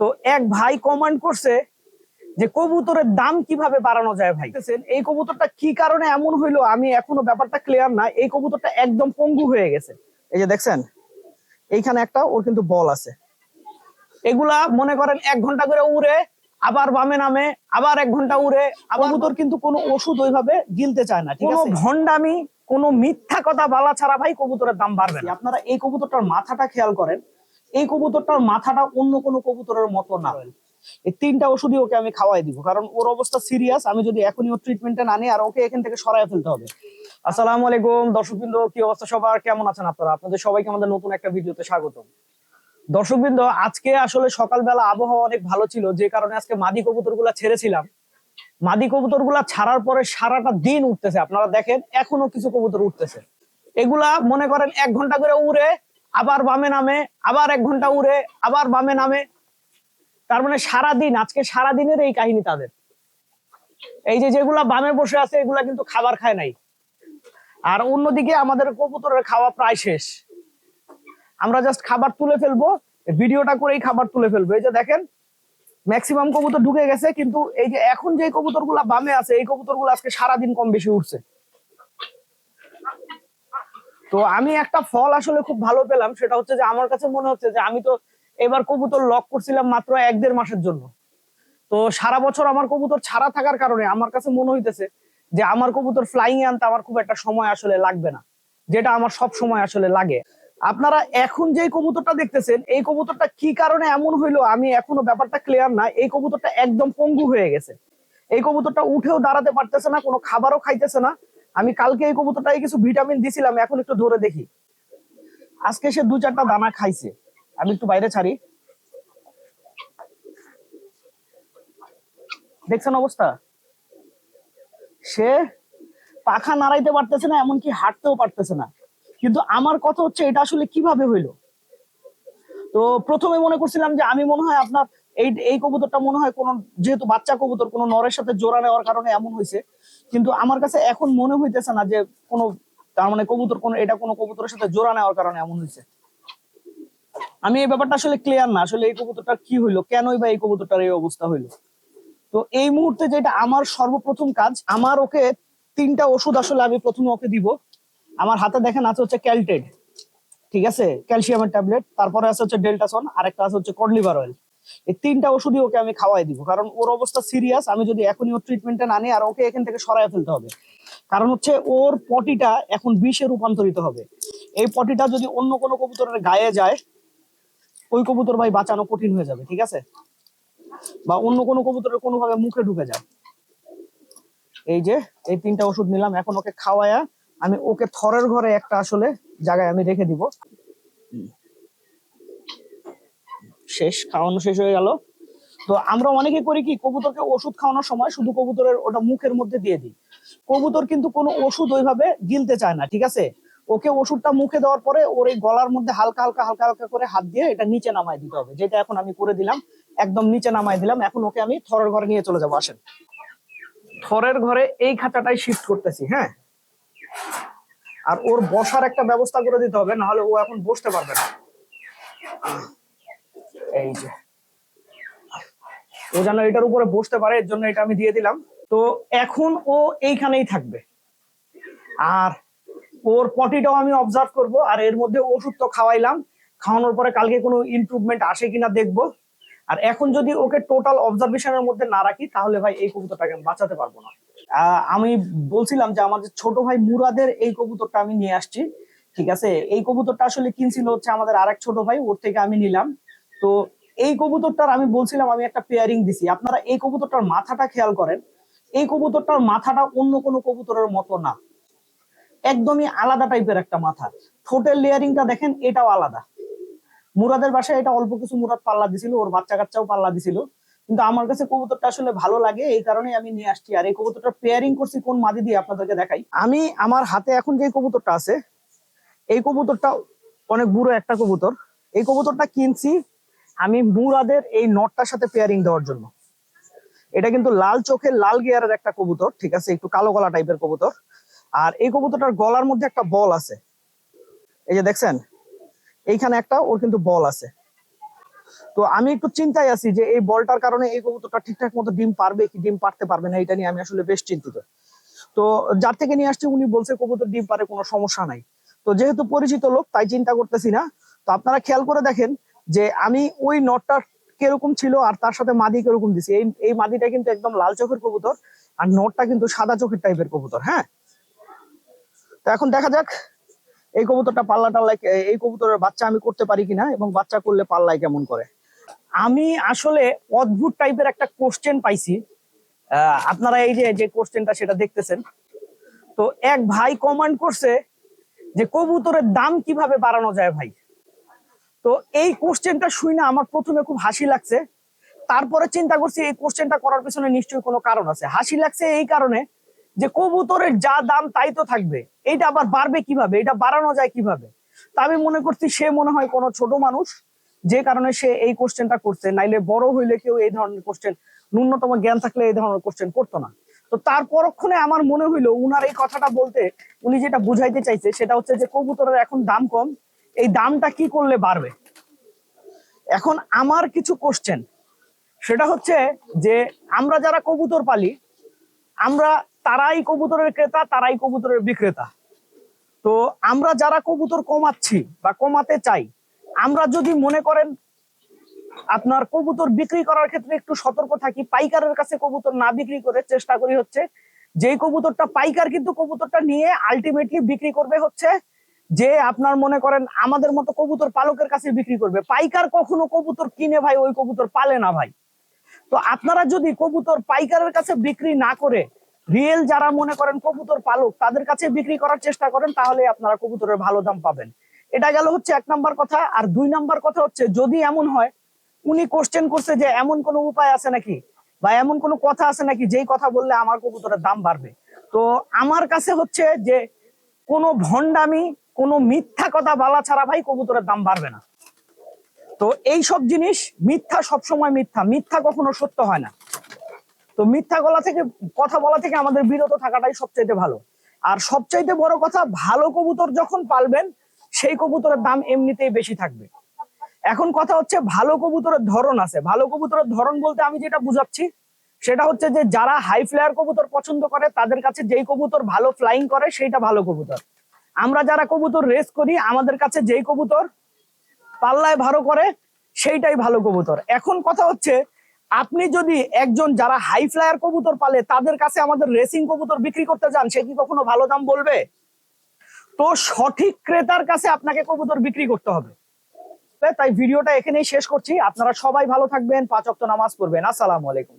তো এক ভাই কমান্ড করছে যে কবুতরের দাম কীভাবে বাড়ানো যায় ভাই? এই কবুতরটা কি কারণে এমন হইল আমি এখনও ব্যাপারটা ক্লিয়ার না এই কবুতরটা একদম পঙ্গু হয়ে গেছে। এই যে দেখছেন এইখানে একটা ওর কিন্তু বল আছে। এগুলা মনে করেন এক ঘণ্টা করে উড়ে আবার বামে নামে আবার এক ঘণ্টা উড়ে আবার কবুতর কিন্তু কোনো ওষুধ ওইভাবে গিলতে চায় না ঠিক আছে? ভন্ডামি কোনো মিথ্যা কথা বলা ছাড়া ভাই কবুতরের দাম বাড়বে না। আপনারা এই কবুতরটার মাথাটা খেয়াল করেন এই কবুতরটার মাথাটা অন্য কোনো কবুতরের মতো না। এই তিনটা ওষুধই ওকে আমি খাওয়াই দিব কারণ ওর অবস্থা সিরিয়াস আমি যদি এখনই ওর ট্রিটমেন্টে না নিই আর ওকে এখান থেকে সরাই ফেলতে হবে। আসসালামু আলাইকুম দর্শকবৃন্দ কি অবস্থা সবার? কেমন আছেন আপনারা? আপনাদের সবাইকে আমাদের নতুন একটা ভিডিওতে স্বাগতম। দর্শকবৃন্দ আজকে আসলে সকালবেলা আবহাওয়া অনেক ভালো ছিল যে কারণে আজকে মাদি কবুতরগুলা ছেড়েছিলাম। মাদি কবুতরগুলা ছাড়ার পরে সারাটা দিন উঠতেছে আপনারা দেখেন এখনও কিছু কবুতর উঠতেছে। এগুলা মনে করেন এক ঘণ্টা করে উড়ে আবার বামে নামে, আবার এক ঘণ্টা উড়ে, আবার বামে নামে। তার মানে সারাদিন, আজকে সারাদিনের এই কাহিনী তাদের। এই যে যেগুলা বামে বসে আছে, এগুলা কিন্তু খাবার খায় নাই। আর অন্যদিকে আমাদের কবুতরের খাওয়া প্রায় শেষ। আমরা জাস্ট খাবার তুলে ফেলব, ভিডিওটা করেই খাবার তুলে ফেলব। এই যে দেখেন ম্যাক্সিমাম কবুতর ঢুকে গেছে, কিন্তু এই যে এখন যে কবুতরগুলা বামে আছে, এই কবুতরগুলো আজকে সারাদিন কম বেশি উঠছে তো আমি একটা ফল আসলে খুব ভালো পেলাম, সেটা হচ্ছে যে আমার কাছে মনে হচ্ছে যে আমি তো এবার কবুতর লক করছিলাম মাত্র এক দেড় মাসের জন্য। তো সারা বছর আমার কবুতর ছাড়া থাকার কারণে আমার কাছে মনে হইতেছে যে আমার কবুতর ফ্লাইং আনতে আমার খুব একটা সময় আসলে লাগবে না, যেটা আমার সব সময় আসলে লাগে। আপনারা এখন যে কবুতরটা দেখতেছেন, এই কবুতরটা কি কারণে এমন হইল আমি এখনও ব্যাপারটা ক্লিয়ার না, এই কবুতরটা একদম পঙ্গু হয়ে গেছে। এই কবুতরটা উঠেও দাঁড়াতে পারতেছে না, কোনো খাবারও খাইতেছে না আমি কালকে এই কবুতরটাকে কিছু ভিটামিন দিছিলাম, এখন একটু ধরে দেখি। আজকে সে দু চারটা দানা খাইছে। আমি একটু বাইরে ছাড়ি। দেখছেন অবস্থা? সে পাখা নাড়াইতে পারতেছে না, এমনকি হাঁটতেও পারতেছে না। কিন্তু আমার কথা হচ্ছে, এটা আসলে কীভাবে হইল? তো প্রথমে মনে করছিলাম যে, আমি মনে হয় আপনার এই এই কবুতরটা মনে হয় কোন, যেহেতু বাচ্চা কবুতর, কোন নরের সাথে জোড়া নেওয়ার কারণে এমন হয়েছে। কিন্তু আমার কাছে এখন মনে হইতেছে না যে কোনো, তার মানে কবুতর কোন, এটা কোনো কবুতরের সাথে জোড়া নেওয়ার কারণে এমন হয়েছে আমি এই ব্যাপারটা আসলে ক্লিয়ার না, আসলে এই কবুতরটা কি হইল, কেনই বা এই কবুতরটার এই অবস্থা হইল। তো এই মুহূর্তে যেটা আমার সর্বপ্রথম কাজ, আমার ওকে তিনটা ওষুধ আসলে আমি প্রথমে ওকে দিব। আমার হাতে দেখেন আছে হচ্ছে ক্যালটেড ঠিক আছে? ক্যালসিয়ামের ট্যাবলেট তারপরে আছে হচ্ছে ডেল্টাসন আর একটা আছে হচ্ছে কডলিভার অয়েল এই তিনটা ওষুধই ওকে আমি খাওয়াই দিব। কারণ ওর অবস্থা সিরিয়াস আমি যদি এখনই ওর ট্রিটমেন্টে না নিই, আর ওকে এখান থেকে সরাই ফেলতে হবে। কারণ হচ্ছে ওর পটিটা এখন বিষে রূপান্তরিত হবে। এই পটিটা যদি অন্য কোনো কবুতরের গায়ে যায়, ওই কবুতর ভাই বাঁচানো কঠিন হয়ে যাবে, ঠিক আছে? বা অন্য কোনো কবুতরের কোনোভাবে মুখে ঢুকে যায়। এই যে, এই তিনটা ওষুধ নিলাম, এখন ওকে খাওয়ায়া আমি ওকে থরের ঘরে একটা আসলে জায়গায় আমি রেখে দিব। শেষ, খাওয়ানো শেষ হয়ে গেল। তো আমরা অনেকে করি কি, কবুতরকে ওষুধ খাওয়ানোর সময় শুধু কবুতরের ওটা মুখের মধ্যে দিয়ে দিই। কবুতর কিন্তু কোনো ওষুধ ওইভাবে গিলতে চায় না, ঠিক আছে? ওকে ওষুধটা মুখে দেওয়ার পরে ওর এই গলার মধ্যে হালকা হালকা হালকা হালকা করে হাত দিয়ে এটা নিচে নামায় দিতে হবে। যেটা এখন আমি করে দিলাম, একদম নিচে নামায় দিলাম। এখন ওকে আমি থরের ঘরে নিয়ে চলে যাব, আসেন। থরের ঘরে এই খাঁচাটাই শিফট করতেছি হ্যাঁ? আর ওর বসার একটা ব্যবস্থা করে দিতে হবে, নাহলে ও এখন বসতে পারবে না। এই যে। ও যেন এটার উপরে বসতে পারে, এর জন্য এটা আমি দিয়ে দিলাম। তো এখন ও এইখানেই থাকবে। আর ওর পটিটাও আমি অবজার্ভ করব, আর এর মধ্যে ওষুধ তো খাওয়াইলাম। খাওয়ানোর পরে কালকে কোনো ইমপ্রুভমেন্ট আসে কিনা দেখব। আর এখন যদি ওকে টোটাল অবজারভেশনের মধ্যে না রাখি, তাহলে ভাই এই কবুতরটাকে আমি বাঁচাতে পারব না। আমি বলছিলাম যে আমাদের ছোট ভাই মুরাদের এই কবুতরটা আমি নিয়ে আসছি। ঠিক আছে? এই কবুতরটা আসলে কিনছিল হচ্ছে আমাদের আরেক ছোট ভাই, ওর থেকে আমি নিলাম। তো এই কবুতরটার আমি বলছিলাম, আমি একটা পেয়ারিং দিছি। আপনারা এই কবুতরটার মাথাটা খেয়াল করেন, এই কবুতরটার মাথাটা অন্য কোনো কবুতরের মতো না। একদমই আলাদা টাইপের একটা মাথা। ঠোঁটের লেয়ারিংটা দেখেন, এটাও আলাদা। মুরাদের বাসায় এটা অল্প কিছু মুরাদ পাল্লা দিছিল, ওর বাচ্চা কাচ্চাও পাল্লা দিছিল। কিন্তু আমার কাছে কবুতরটা আসলে ভালো লাগে, এই কারণে আমি নিয়ে আসছি। আর এই কবুতরটা পেয়ারিং করছি কোন মাদি দিয়ে আপনাদেরকে দেখাই। আমি আমার হাতে এখন যে কবুতরটা আছে, এই কবুতরটা অনেক বুড়ো একটা কবুতর। এই কবুতরটা কিনছি আমি মুরাদের এই নটটার সাথে পেয়ারিং দেওয়ার জন্য। এটা কিন্তু লাল চোখের লাল গিয়ারের একটা কবুতর, ঠিক আছে? একটু কালো গলা টাইপের কবুতর। আর এই কবুতরটার গলার মধ্যে একটা বল আছে। এই যে দেখছেন? এইখানে একটা, ওর কিন্তু বল আছে। তো আমি একটু চিন্তায় আছি যে এই বলটার কারণে এই কবুতরটা ঠিকঠাক মতো ডিম পারবে কি ডিম পারতে পারবে না, এটা নিয়ে আমি আসলে বেশ চিন্তিত। তো যার থেকে নিয়ে আসছি, উনি বলছে কবুতর ডিম পারে, কোনো সমস্যা নাই। তো যেহেতু পরিচিত লোক, তাই চিন্তা করতেছি না। তো আপনারা খেয়াল করে দেখেন যে আমি ওই নটটা কীরকম ছিল আর তার সাথে মাদি কীরকম দিছি। এই এই মাদিটা কিন্তু একদম লাল চোখের কবুতর আর নটটা কিন্তু সাদা চোখের টাইপের কবুতর হ্যাঁ? তো এখন দেখা যাক এই কবুতরটা পাল্লা টাল্লায় এই কবুতরের বাচ্চা আমি করতে পারি কিনা এবং বাচ্চা করলে পাল্লায় কেমন করে। আমি আসলে অদ্ভুত টাইপের একটা কোশ্চেন পাইছি। আপনারা এই যে যে কোশ্চেনটা সেটা দেখতেছেন। তো এক ভাই কমান্ড করছে যে কবুতরের দাম কীভাবে বাড়ানো যায় ভাই? তো এই কোশ্চেনটা শুই না আমার প্রথমে খুব হাসি লাগছে। তারপরে চিন্তা করছি এই কোশ্চেনটা করার পিছনে নিশ্চয়ই কোনো কারণ আছে। হাসি লাগছে এই কারণে যে কবুতরের যা দাম তাই তো থাকবে। এইটা আবার বাড়বে কীভাবে? এটা বাড়ানো যায় কীভাবে? তা আমি মনে করছি সে মনে হয় কোনো ছোট মানুষ, যে কারণে সে এই কোশ্চেনটা করছে। নাইলে বড় হইলে কেউ এই ধরনের কোশ্চেন ন্যূনতম জ্ঞান থাকলে এই ধরনের কোশ্চেন করতো না। তো তার পরক্ষণে আমার মনে হইল, উনার এই কথাটা বলতে উনি যেটা বুঝাইতে চাইছে, সেটা হচ্ছে যে কবুতরের এখন দাম কম। এই দামটা কি করলে বাড়বে? এখন আমার কিছু কোশ্চেন সেটা হচ্ছে যে আমরা যারা কবুতর পালি, আমরা তারাই কবুতরের ক্রেতা, তারাই কবুতরের বিক্রেতা। তো আমরা যারা কবুতর কমাচ্ছি বা কমাতে চাই, আমরা যদি মনে করেন আপনার কবুতর বিক্রি করার ক্ষেত্রে একটু সতর্ক থাকি, পাইকারের কাছে কবুতর না বিক্রি করে চেষ্টা করি হচ্ছে, যেই কবুতরটা পাইকার কিন্তু কবুতরটা নিয়ে আলটিমেটলি বিক্রি করবে হচ্ছে যে আপনার মনে করেন আমাদের মতো কবুতর পালকের কাছে বিক্রি করবে, পাইকার কখনো কবুতর কিনে ভাই ওই কবুতর পালে না ভাই। তো আপনারা যদি কবুতর পাইকারের কাছে বিক্রি না করে রিয়েল যারা মনে করেন কবুতর পালক, তাদের কাছে বিক্রি করার চেষ্টা করেন, তাহলে আপনারা কবুতরের ভালো দাম পাবেন। এটা গেল হচ্ছে এক নাম্বার কথা, আর দুই নাম্বার কথা হচ্ছে, যদি এমন হয়, উনি কোশ্চেন করছে যে এমন কোনো উপায় আছে নাকি? বা এমন কোনো কথা আছে নাকি, যেই কথা বললে আমার কবুতরের দাম বাড়বে? তো আমার কাছে হচ্ছে যে কোনো ভণ্ডামি কোনো মিথ্যা কথা বলা ছাড়া ভাই কবুতরের দাম বাড়বে না। তো এই সব জিনিস মিথ্যা সবসময় মিথ্যা। মিথ্যা কখনো সত্য হয় না। তো মিথ্যা গলা থেকে, কথা বলা থেকে আমাদের বিরত থাকাটাই সবচাইতে ভালো। আর সবচাইতে বড় কথা, ভালো কবুতর যখন পালবেন, সেই কবুতরের দাম এমনিতেই বেশি থাকবে। এখন কথা হচ্ছে, ভালো কবুতরের ধরন আছে। ভালো কবুতরের ধরন বলতে আমি যেটা বুঝাচ্ছি, সেটা হচ্ছে যে যারা হাই ফ্লায়ার কবুতর পছন্দ করে, তাদের কাছে যেই কবুতর ভালো ফ্লাইং করে, সেইটা ভালো কবুতর। আমরা যারা কবুতর রেস করি, আমাদের কাছে যেই কবুতর পাল্লায় ভালো করে, সেইটাই ভালো কবুতর। এখন কথা হচ্ছে, আপনি যদি একজন যারা হাই ফ্লায়ার কবুতর পালে, তাদের কাছে আমাদের রেসিং কবুতর বিক্রি করতে যান, সে কি কখনো ভালো দাম বলবে? তো সঠিক ক্রেতার কাছে আপনাকে কবুতর বিক্রি করতে হবে। তাই ভিডিওটা এখানেই শেষ করছি। আপনারা সবাই ভালো থাকবেন, পাঁচ অক্ট নামাজ পড়বেন। আসসালামু আলাইকুম।